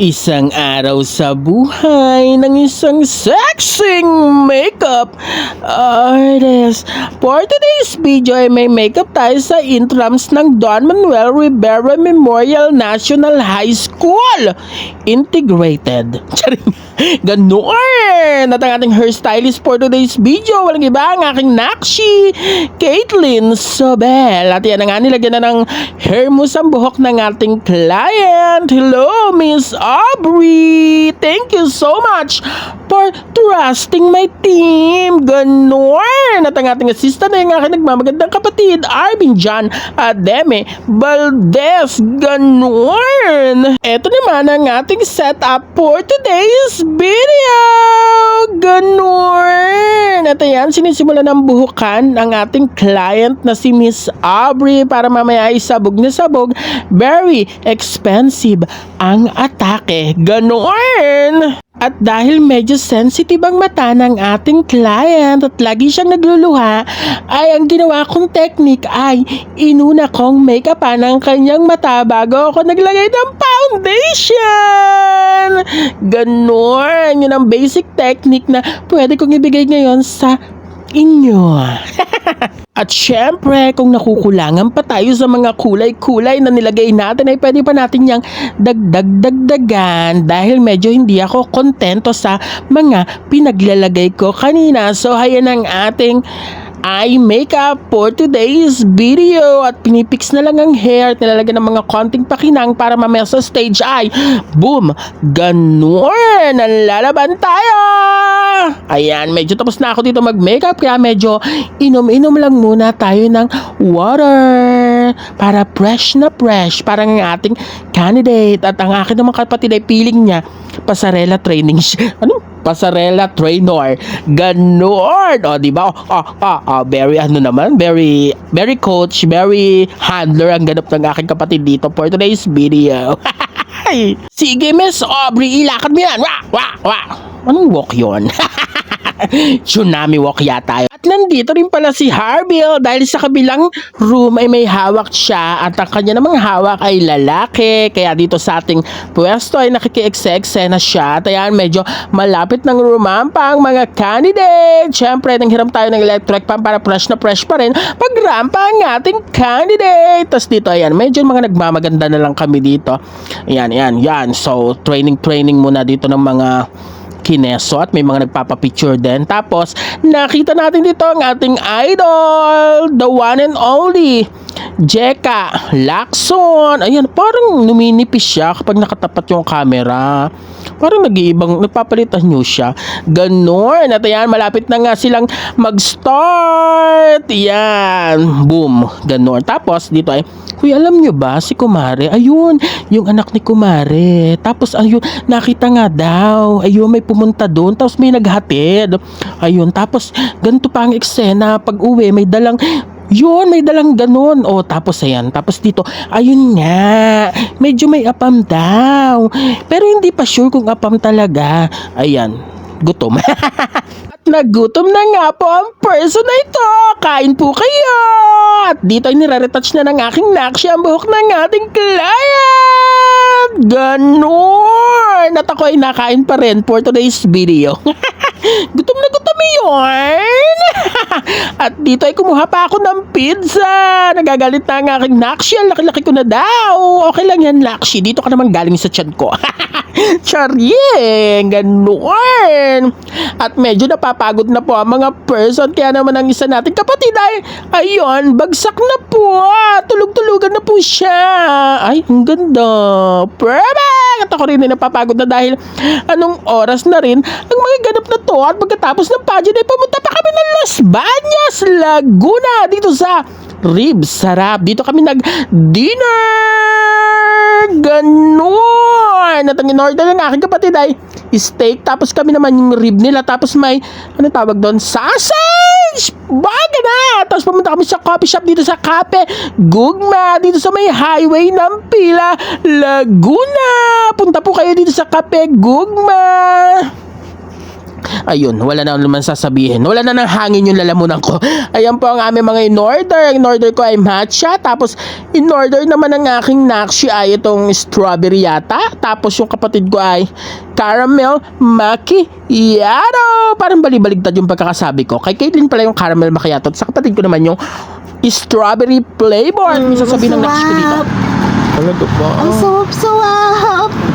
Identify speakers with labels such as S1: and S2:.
S1: Isang araw sa buhay ng isang sexing makeup artist. For today's video ay may makeup tayo sa intrams ng Don Manuel Rivera Memorial National High School. Integrated. Charing. Ganon! At ang ating hairstylist for today's video, walang iba ang aking nakshi, Caitlyn Sobel. At yan na nga, nilagyan na ng hair mousse ang buhok ng ating client. Hello, Miss Aubrey! Thank you so much for trusting my team. Ganon! At ang ating assistant ay ang aking nagmamagandang kapatid, Arvin John Ademe Valdez. Ganon! Ito naman ang ating setup for today's video. Ganon! At ayan, sinisimula ng buhukan ang ating client na si Miss Aubrey para mamaya ay sabog na sabog. Very expensive ang atake. Ganon! At dahil medyo sensitive ang mata ng ating client at lagi siyang nagluluha, ay ang ginawa kong technique ay inuna kong make-upan ang kanyang mata bago ako naglagay ng foundation. Ganon. Yun ang basic technique na pwede kong ibigay ngayon sa inyo. At syempre, kung nakukulangan pa tayo sa mga kulay-kulay na nilagay natin ay pwede pa natin yang dagdag-dagdagan dahil medyo hindi ako kontento sa mga pinaglalagay ko kanina. So, hayan ang ating eye makeup for today's video at pinipix na lang ang hair at nilalagyan ng mga konting pakinang para mamaya sa stage ay boom! Ganun! Nalalaban tayo! Ayan, medyo tapos na ako dito mag-makeup kaya medyo inom-inom lang muna tayo ng water para fresh na fresh parang ang ating candidate at ang akin naman kapatid ay feeling niya pasarela training siya. Ano? Pasarela trainer. Ganon. O, di ba? Oh, oh, oh, very ano naman, very, very coach, very handler ang ganap ng aking kapatid dito for today's video. Sige, Miss Aubrey, ilakad mo yan. Wah, wah, wah. Anong walk yun? Tsunami walk yata yun. At nandito rin pala si Harville dahil sa kabilang room ay may hawak siya at ang kanya namang hawak ay lalaki. Kaya dito sa ating pwesto ay nakiki-eksena siya. At ayan, medyo malapit ng rumampa ang mga candidate. Siyempre, nanghiram tayo ng electric pan para fresh na fresh pa rin pag rampa ang ating candidate. Tapos dito, ayan, medyo mga nagmamaganda na lang kami dito. Ayan, ayan, yan. So, training-training muna dito ng mga kineso at may mga nagpapapicture din. Tapos, nakita natin dito ang ating idol, the one and only, Jeka Lacson. Ayan, parang numinipis siya kapag nakatapat yung camera. Parang nag-iibang, nagpapalitan nyo siya. Ganon. At ayan, malapit na nga silang mag-start. Yan. Boom. Ganon. Tapos, dito ay, Kuya, alam nyo ba, si Kumare, ayun, yung anak ni Kumare. Tapos, ayun, nakita nga daw. Ayun, may pumunta doon. Tapos, may naghatid. Ayun, tapos, ganito pa ang eksena. Pag uwi, may dalang yun, may dalang ganun. O, tapos ayan. Tapos dito, ayun nga. Medyo may apam daw. Pero hindi pa sure kung apam talaga. Ayan, gutom. At nagutom na nga po ang person na ito. Kain po kayo. At dito ay nire-retouch na ng aking nakshi ang buhok ng ating client. Ganon. At ako ay nakain pa rin for today's video. gutom na gutom yun. At dito ay kumuha pa ako ng pizza. Nagagalit na ang aking nakshi. Ang laki-laki ko na daw. Okay lang yan, nakshi. Dito ka naman galing sa tiyan ko. Charing! Ganun! At medyo napapagod na po ang mga person. Kaya naman ang isa nating kapatid ay, ayun, bagsak na po. Tulog-tulugan na po siya. Ay, ang ganda. Perfect! At ako rin ay napapagod na dahil anong oras na rin ang mga ganap na to. At pagkatapos ng pageant ay pumunta pa kami ng Los Baños, Laguna. Dito sa Ribs Sarap. Dito kami nag-dinner. Ang in-order ng aking kapatid ay steak. Tapos kami naman yung rib nila. Tapos may, ano tawag doon? Sausage! Baga na! Tapos pumunta kami sa coffee shop dito sa Cafe Gugma. Dito sa may highway ng Pila, Laguna. Punta po kayo dito sa Cafe Gugma. Ayun, wala na naman sasabihin. Wala na nang hangin yung lalamunan ko. Ayan po ang aming mga in-order. Ang in-order ko ay matcha. Tapos, in-order naman ang aking nakshi ay itong strawberry yata. Tapos, yung kapatid ko ay caramel macchiato. Parang balibaligtad yung pagkakasabi ko. Kay Caitlyn pala yung caramel macchiato. At sa kapatid ko naman yung strawberry flavor. At may sasabihin ng nakshi ko dito.
S2: Talaga ba?
S3: Ang sarap-sarap.